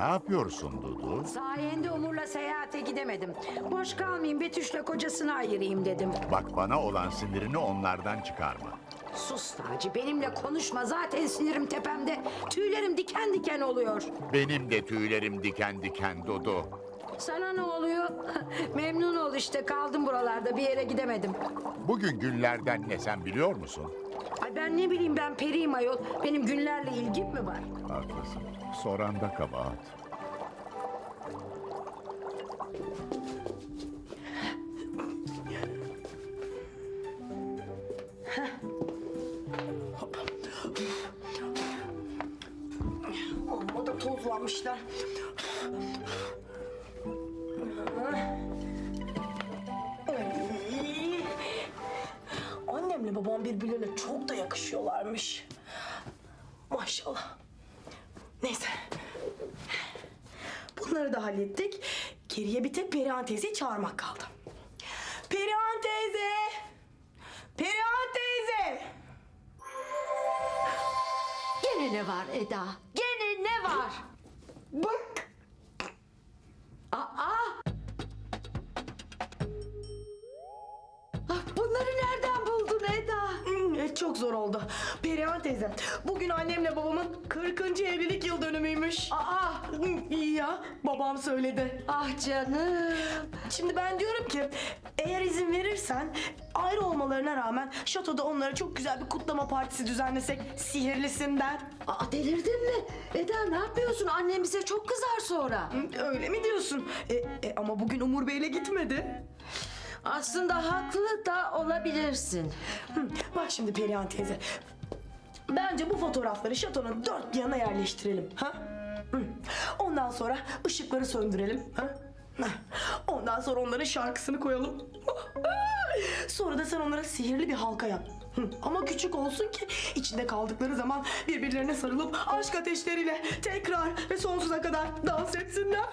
Ne yapıyorsun Dudu? Sayende Umur'la seyahate gidemedim. Boş kalmayayım Betüş'le kocasını ayırayım dedim. Bak bana olan sinirini onlardan çıkarma. Sus Naci benimle konuşma zaten sinirim tepemde. Tüylerim diken diken oluyor. Benim de tüylerim diken diken Dudu. Sana ne oluyor? Memnun ol işte kaldım buralarda bir yere gidemedim. Bugün günlerden ne sen biliyor musun? Ay ben ne bileyim ben periyim ayol. Benim günlerle ilgim mi var? Haklısın. Soran da kabahat. Amma da tozlanmışlar. Babam birbirlerine çok da yakışıyorlarmış. Maşallah. Neyse. Bunları da hallettik. Geriye bir tek Perihan teyzeyi çağırmak kaldı. Perihan teyze! Perihan teyze! Gene ne var Eda? Gene ne var? Bak! Zor oldu. Perihan teyze, bugün annemle babamın 40. evlilik yıl dönümüymüş. Aa! İyi ya, babam söyledi. Ah canım. Şimdi ben diyorum ki, eğer izin verirsen ayrı olmalarına rağmen şatoda onlara çok güzel bir kutlama partisi düzenlesek sihirlisinden. Aa, delirdin mi? Eda ne yapıyorsun? Annem bize çok kızar sonra. Öyle mi diyorsun? E, e, ama bugün Umur Bey'le gitmedi. Aslında haklı da olabilirsin. Bak şimdi Perihan teyze. Bence bu fotoğrafları şatonun dört yana yerleştirelim. Ha? Ondan sonra ışıkları söndürelim. Ha? Ondan sonra onların şarkısını koyalım. Sonra da sen onlara sihirli bir halka yap. Ama küçük olsun ki içinde kaldıkları zaman birbirlerine sarılıp aşk ateşleriyle tekrar ve sonsuza kadar dans etsinler.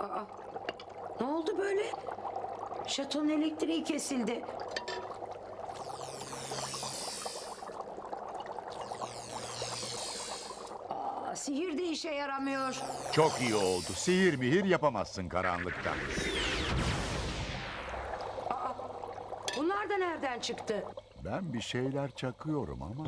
Aa, ne oldu böyle? Şatonun elektriği kesildi. Aa, sihir de işe yaramıyor. Çok iyi oldu. Sihir mihir yapamazsın karanlıkta. Bunlar da nereden çıktı? Ben bir şeyler çakıyorum ama.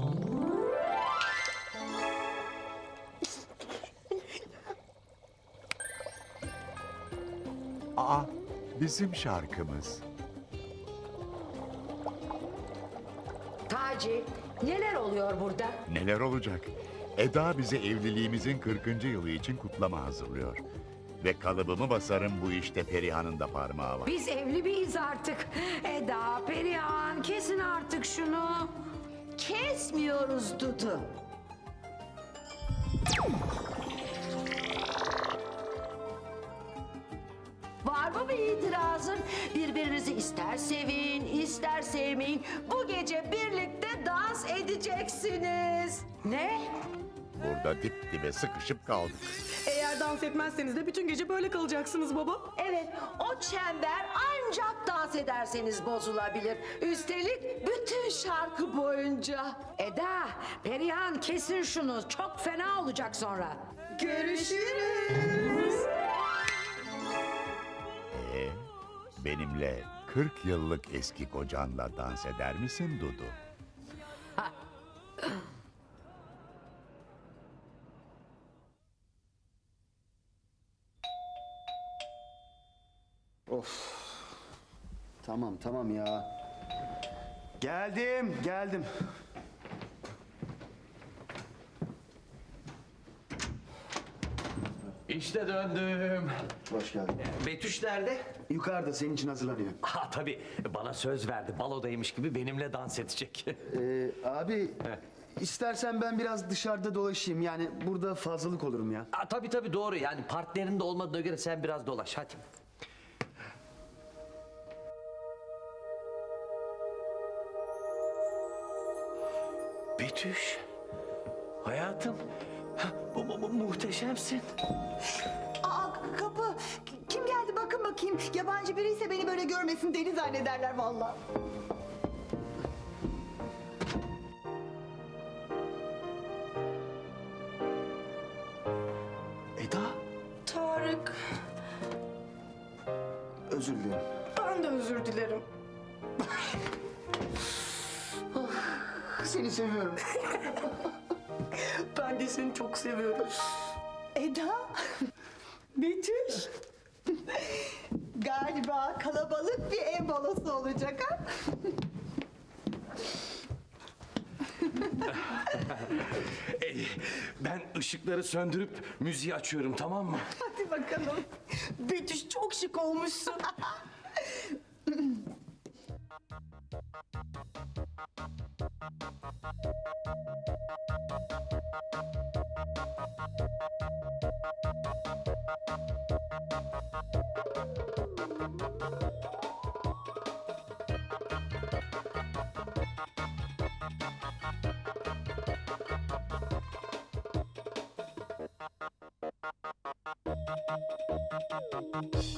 Aa, bizim şarkımız. Taci, neler oluyor burada? Neler olacak? Eda bize evliliğimizin 40. yılı için kutlama hazırlıyor. Ve kalıbımı basarım bu işte Perihan'ın da parmağı var. Biz evli miyiz artık? Eda, Perihan, kesin artık şunu. Kesmiyoruz Dudu. Mı itirazın? Birbirinizi ister sevin, ister sevmeyin. Bu gece birlikte dans edeceksiniz. Ne? Burada dip dibe sıkışıp kaldık. Eğer dans etmezseniz de bütün gece böyle kalacaksınız baba. Evet, o çember ancak dans ederseniz bozulabilir. Üstelik bütün şarkı boyunca. Eda, Perihan kesin şunu. Çok fena olacak sonra. Görüşürüz. Benimle 40 yıllık eski kocanla dans eder misin Dudu? Tamam tamam ya. Geldim geldim. İşte döndüm. Hoş geldin. Betüş nerede? Yukarıda senin için hazırlanıyor. Ha tabii bana söz verdi. Balodaymış gibi benimle dans edecek. Ee, abi istersen ben biraz dışarıda dolaşayım. Yani burada fazlalık olurum ya. ha, tabii tabii doğru. Yani partnerin de olmadığına göre sen biraz dolaş hadi. Betüş. Hayatım Bu, bu- bu muhteşemsin. Aa kapı. Kim geldi bakın bakayım. Yabancı biriyse beni böyle görmesin deli zannederler vallahi. Eda, Tarık, özür dilerim. ben de özür dilerim. Seni seviyorum. Ben de seni çok seviyorum. Eda. Betüş. Galiba kalabalık bir ev balosu olacak ha. Ee, ben ışıkları söndürüp müziği açıyorum tamam mı? Hadi bakalım. Betüş çok şık olmuşsun. you